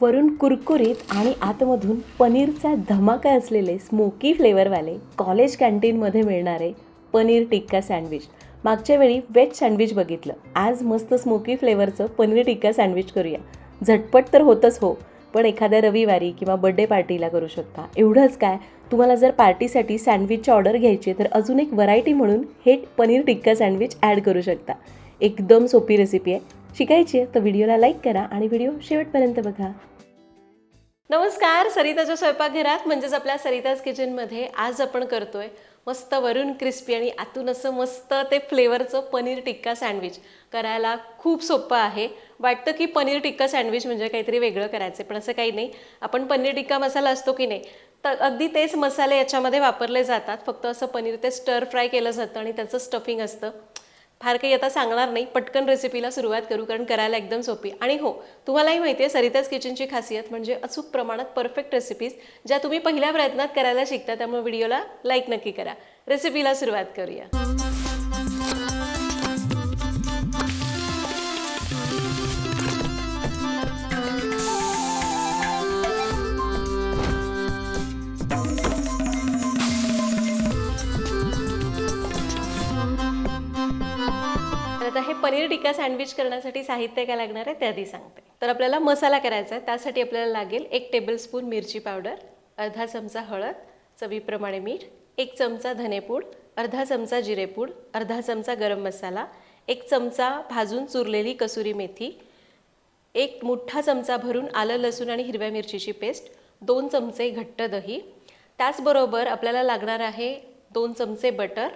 वरून कुरकुरीत आणि आतमधून पनीरचा धमाका असलेले स्मोकी फ्लेवरवाले कॉलेज कॅन्टीनमध्ये मिळणारे पनीर टिक्का सँडविच मागच्या वेळी वेज सँडविच बघितलं. आज मस्त स्मोकी फ्लेवरचं पनीर टिक्का सँडविच करूया. झटपट तर होतच हो पण एखाद्या रविवारी किंवा बड्डे पार्टीला करू शकता. एवढंच काय तुम्हाला जर पार्टीसाठी सँडविचची ऑर्डर घ्यायची आहे तर अजून एक व्हरायटी म्हणून हे पनीर टिक्का सँडविच ॲड करू शकता. एकदम सोपी रेसिपी आहे. शिकायची आहे तर व्हिडिओला लाईक करा आणि व्हिडिओ शेवटपर्यंत बघा. नमस्कार सरिताच्या स्वयंपाकघरात म्हणजेच आपल्या सरिताज किचनमध्ये आज आपण करतोय मस्त वरून क्रिस्पी आणि आतून असं मस्त ते फ्लेवरचं पनीर टिक्का सँडविच करायला खूप सोपं आहे. वाटतं की पनीर टिक्का सँडविच म्हणजे काहीतरी वेगळं करायचं पण असं काही नाही. आपण पनीर टिक्का मसाला असतो की नाही तर अगदी तेच मसाले याच्यामध्ये वापरले जातात. फक्त असं पनीर ते स्टर फ्राय केलं जातं आणि त्याचं स्टफिंग असतं. फार काही आता सांगणार नाही पटकन रेसिपीला सुरुवात करू कारण करायला एकदम सोपी. आणि हो तुम्हालाही माहिती आहे सरिताज किचनची खासियत म्हणजे अचूक प्रमाणात परफेक्ट रेसिपीज ज्या तुम्ही पहिल्या प्रयत्नात करायला शिकता त्यामुळे व्हिडिओला लाईक नक्की करा. रेसिपीला सुरुवात करूया. पनीर टिक्का सँडविच करण्यासाठी साहित्य काय लागणार आहे ते आधी सांगते. तर आपल्याला मसाला करायचा आहे त्यासाठी आपल्याला लागेल एक टेबलस्पून मिरची पावडर अर्धा चमचा हळद चवीप्रमाणे मीठ एक चमचा धनेपूड अर्धा चमचा जिरेपूड अर्धा चमचा गरम मसाला एक चमचा भाजून चुरलेली कसुरी मेथी एक मोठा चमचा भरून आलं लसूण आणि हिरव्या मिरचीची पेस्ट दोन चमचे घट्ट दही. त्याचबरोबर आपल्याला लागणार आहे दोन चमचे बटर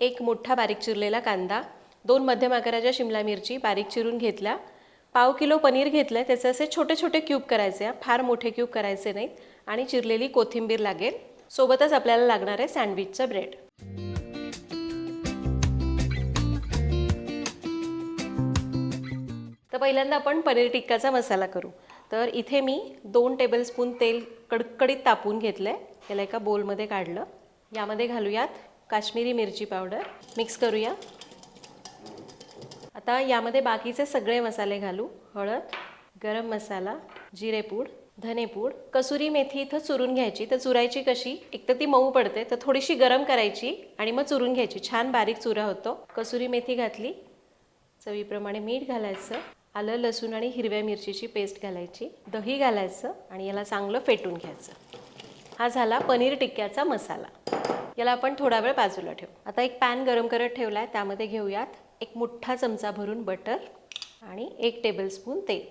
एक मोठा बारीक चिरलेला कांदा दोन मध्यम आकाराच्या शिमला मिरची बारीक चिरून घेतल्या. पाव किलो पनीर घेतलं. आहे त्याचे असे छोटे छोटे क्यूब करायचे. फार मोठे क्यूब करायचे नाहीत आणि चिरलेली कोथिंबीर लागेल. सोबतच आपल्याला लागणार आहे सँडविचचं ब्रेड. तर पहिल्यांदा आपण पनीर टिक्काचा मसाला करू. तर इथे मी दोन टेबलस्पून तेल कडकडीत तापून घेतलं आहे त्याला एका बोलमध्ये काढलं. यामध्ये घालूयात काश्मीरी मिरची पावडर मिक्स करूया. आता यामध्ये बाकीचे सगळे मसाले घालू. हळद गरम मसाला जिरेपूड धनेपूड कसुरी मेथी इथं चुरून घ्यायची. तर चुरायची कशी? एक तर ती मऊ पडते तर थोडीशी गरम करायची आणि मग चुरून घ्यायची. छान बारीक चुरा होतो. कसुरी मेथी घातली. चवीप्रमाणे मीठ घालायचं. आलं लसूण आणि हिरव्या मिरचीची पेस्ट घालायची. दही घालायचं आणि याला चांगलं फेटून घ्यायचं. हा झाला पनीर टिक्क्याचा मसाला. याला आपण थोडा वेळ बाजूला ठेवू. आता एक पॅन गरम करत ठेवला आहे त्यामध्ये घेऊयात. एक मोठा चमचा भरून बटर आणि एक टेबलस्पून तेल.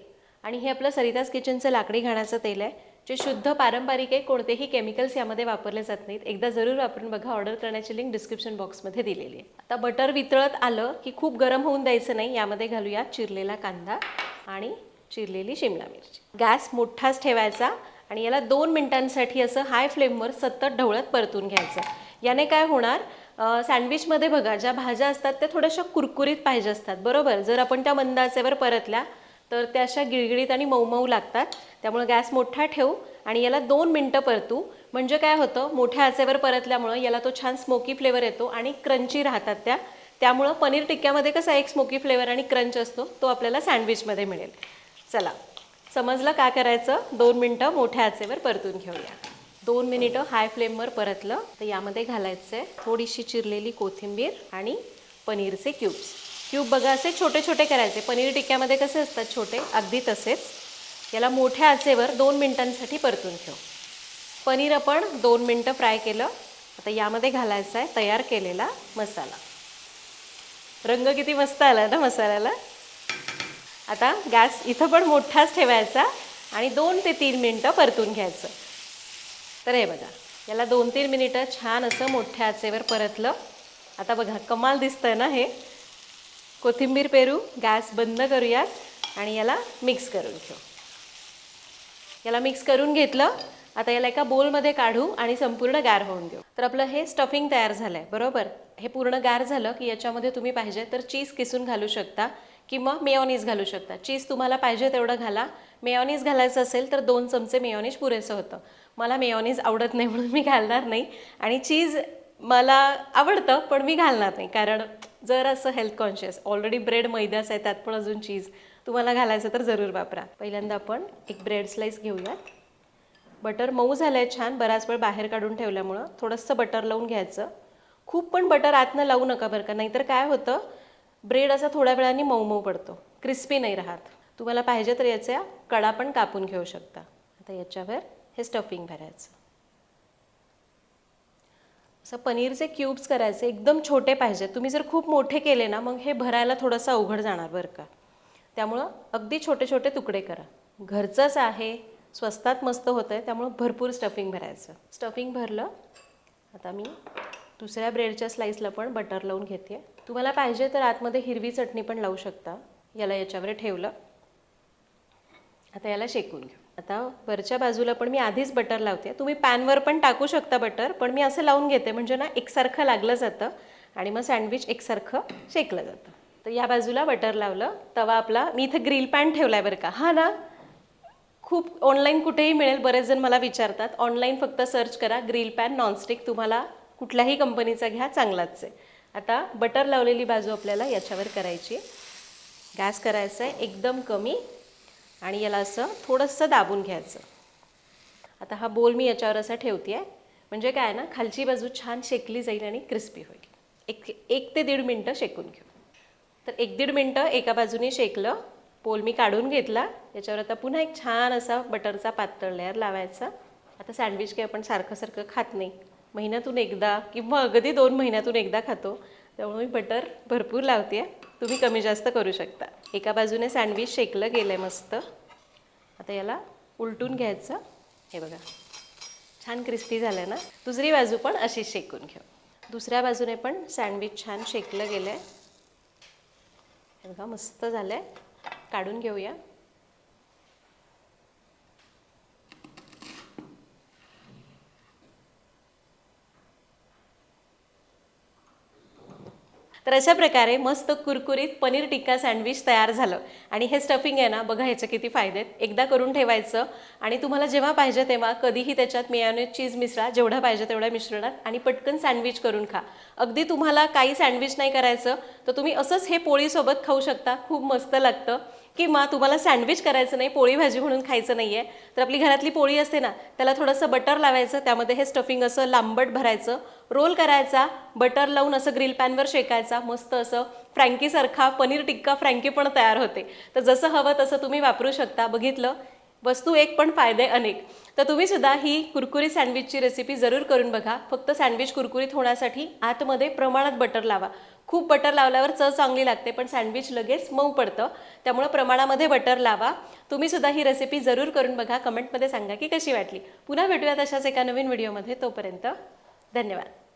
आणि हे आपलं सरिताज किचनचं लाकडी घाण्याचं तेल आहे जे शुद्ध पारंपरिक आहे कोणतेही केमिकल्स यामध्ये वापरले जात नाहीत. एकदा जरूर वापरून बघा ऑर्डर करण्याची लिंक डिस्क्रिप्शन बॉक्समध्ये दिलेली आहे. आता बटर वितळत आलं की खूप गरम होऊन द्यायचं नाही यामध्ये घालूया चिरलेला कांदा आणि चिरलेली शिमला मिरची. गॅस मोठाच ठेवायचा आणि याला दोन मिनिटांसाठी असं हाय फ्लेमवर सतत ढवळत परतून घ्यायचं. याने काय होणार? सँडविचमध्ये बघा ज्या भाज्या असतात त्या थोड्याशा कुरकुरीत पाहिजे असतात बरोबर? जर आपण त्या मंद आचेवर परतल्या तर त्या अशा गिळगिळीत आणि मऊ मऊ लागतात. त्यामुळे गॅस मोठा ठेवू आणि याला दोन मिनटं परतू. म्हणजे काय होतं मोठ्या आचेवर परतल्यामुळं याला तो छान स्मोकी फ्लेवर येतो आणि क्रंची राहतात त्या. त्यामुळं पनीर टिक्क्यामध्ये कसा एक स्मोकी फ्लेवर आणि क्रंच असतो तो आपल्याला सँडविचमध्ये मिळेल. चला समजलं काय करायचं? दोन मिनटं मोठ्या आचेवर परतून घेऊया. दोन मिनिटं हाय फ्लेमवर परतलं. तर यामध्ये घालायचं आहे थोडीशी चिरलेली कोथिंबीर आणि पनीरचे क्यूब्स क्यूब बघा असे छोटे छोटे करायचे. पनीर टिक्क्यामध्ये कसे असतात छोटे? अगदी तसेच. याला मोठ्या आचेवर दोन मिनिटांसाठी परतून ठेव. पनीर आपण दोन मिनटं फ्राय केलं. आता यामध्ये घालायचा आहे तयार केलेला मसाला. रंग किती मस्त आला ना मसाल्याला. आता गॅस इथं पण मोठाच ठेवायचा आणि दोन ते तीन मिनटं परतून घ्यायचं. तर हे बघा याला दोन तीन मिनिटं छान असं मोठ्या आचेवर परतलं. आता बघा कमाल दिसतं ना हे? कोथिंबीर पेरू गॅस बंद करूयात आणि याला मिक्स करून घेऊ याला मिक्स करून घेतलं. आता याला एका बोलमध्ये काढू आणि संपूर्ण गार होऊन घेऊ. तर आपलं हे स्टफिंग तयार झालं आहे बरोबर? हे पूर्ण गार झालं की याच्यामध्ये तुम्ही पाहिजे तर चीज किसून घालू शकता किंवा मेयोनीज घालू शकता. चीज तुम्हाला पाहिजे तेवढं घाला. मेयोनीज घालायचं असेल तर दोन चमचे मेयोनीज पुरेसं होतं. मला मेयोनीज आवडत नाही म्हणून मी घालणार नाही. आणि चीज मला आवडतं पण मी घालणार नाही. कारण जर असं हेल्थ कॉन्शियस ऑलरेडी ब्रेड मैद्याचं आहे त्यात पण अजून चीज. तुम्हाला घालायचं तर जरूर वापरा. पहिल्यांदा आपण एक ब्रेड स्लाईस घेऊयात. बटर मऊ झालं आहे छान बराच वेळ बाहेर काढून ठेवल्यामुळं थोडंसं बटर लावून घ्यायचं. खूप पण बटर आतनं लावू नका बरं का नाहीतर काय होतं ब्रेड असा थोड्या वेळाने मऊ मऊ पडतो. क्रिस्पी नाही राहत. तुम्हाला पाहिजे तर याच्या कडा पण कापून घेऊ शकता. आता याच्यावर हे स्टफिंग भरायचं. असं पनीरचे क्यूब्स करायचे एकदम छोटे पाहिजे तुम्ही जर खूप मोठे केले ना मग हे भरायला थोडंसं अवघड जाणार बरं का. त्यामुळं अगदी छोटे छोटे तुकडे करा. घरचंच आहे स्वस्तात मस्त होतं आहे त्यामुळं भरपूर स्टफिंग भरायचं. स्टफिंग भरलं आता मी दुसऱ्या ब्रेडच्या स्लाईसला पण बटर लावून घेते. तुम्हाला पाहिजे तर आतमध्ये हिरवी चटणी पण लावू शकता. याला याच्यावर ठेवलं. आता याला शेकून घेऊ. आता वरच्या बाजूला पण मी आधीच बटर लावते. तुम्ही पॅनवर पण टाकू शकता बटर पण मी असं लावून घेते म्हणजे ना एकसारखं लागलं जातं आणि मग सँडविच एकसारखं शेकलं जातं. तर या बाजूला बटर लावलं. तवा आपला मी इथं ग्रिल पॅन ठेवला आहे बरं का. हा ना? खूप ऑनलाईन कुठेही मिळेल बरेच जण मला विचारतात. ऑनलाईन फक्त सर्च करा ग्रिल पॅन नॉनस्टिक तुम्हाला कुठल्याही कंपनीचा घ्या चांगलाच आहे. आता बटर लावलेली बाजू आपल्याला याच्यावर करायची गॅस करायचा आहे एकदम कमी. आणि याला असं थोडंसं दाबून घ्यायचं. आता हा बोल मी याच्यावर असा ठेवते आहे म्हणजे काय ना खालची बाजू छान शेकली जाईल आणि क्रिस्पी होईल. एक एक ते दीड मिनटं शेकून घेऊ. तर एक दीड मिनटं एका बाजूने शेकलं पोल मी काढून घेतला. याच्यावर आता पुन्हा एक छान असा बटरचा पातळ लेअर लावायचा. आता सँडविच काही आपण सारखं सारखं खात नाही. महिन्यातून एकदा किंवा अगदी दोन महिन्यातून एकदा खातो. त्यामुळे मी बटर भरपूर लावते तुम्ही कमी जास्त करू शकता. एका बाजूने सँडविच शेकलं गेलं आहे मस्त. आता याला उलटून घ्यायचं. हे बघा. छान क्रिस्पी झालं ना? दुसरी बाजू पण अशीच शेकून घेऊ. दुसऱ्या बाजूने पण सँडविच छान शेकलं गेलं आहे हे बघा मस्त झालं आहे काढून घेऊया. तर अशा प्रकारे मस्त कुरकुरीत पनीर टिक्का सँडविच तयार झालं. आणि हे स्टफिंग आहे ना बघा ह्याचे किती फायदे आहेत. एकदा करून ठेवायचं आणि तुम्हाला जेव्हा पाहिजे तेव्हा कधीही त्याच्यात मियाने चीज मिसळा जेवढं पाहिजे तेवढ्या मिश्रणात आणि पटकन सँडविच करून खा. अगदी तुम्हाला काही सँडविच नाही करायचं तर तुम्ही असंच हे पोळीसोबत खाऊ शकता. खूप मस्त लागतं. किंवा तुम्हाला सँडविच करायचं नाही पोळी भाजी म्हणून खायचं नाही आहे तर आपली घरातली पोळी असते ना त्याला थोडंसं बटर लावायचं त्यामध्ये हे स्टफिंग असं लांबट भरायचं. रोल करायचा बटर लावून असं ग्रिल पॅनवर शेकायचा मस्त असं फ्रँकीसारखा पनीर टिक्का फ्रँकी पण तयार होते. तर जसं हवं तसं तुम्ही वापरू शकता. बघितलं? वस्तू एक पण फायदे अनेक. तर तुम्ही सुद्धा ही कुरकुरी सँडविचची रेसिपी जरूर करून बघा. फक्त सँडविच कुरकुरीत होण्यासाठी आतमध्ये प्रमाणात बटर लावा. खूप बटर लावल्यावर चव चांगली लागते पण सँडविच लगेच मऊ पडतं. त्यामुळं प्रमाणामध्ये बटर लावा. तुम्ही सुद्धा ही रेसिपी जरूर करून बघा. कमेंटमध्ये सांगा की कशी वाटली. पुन्हा भेटूयात अशाच एका नवीन व्हिडिओमध्ये. तोपर्यंत धन्यवाद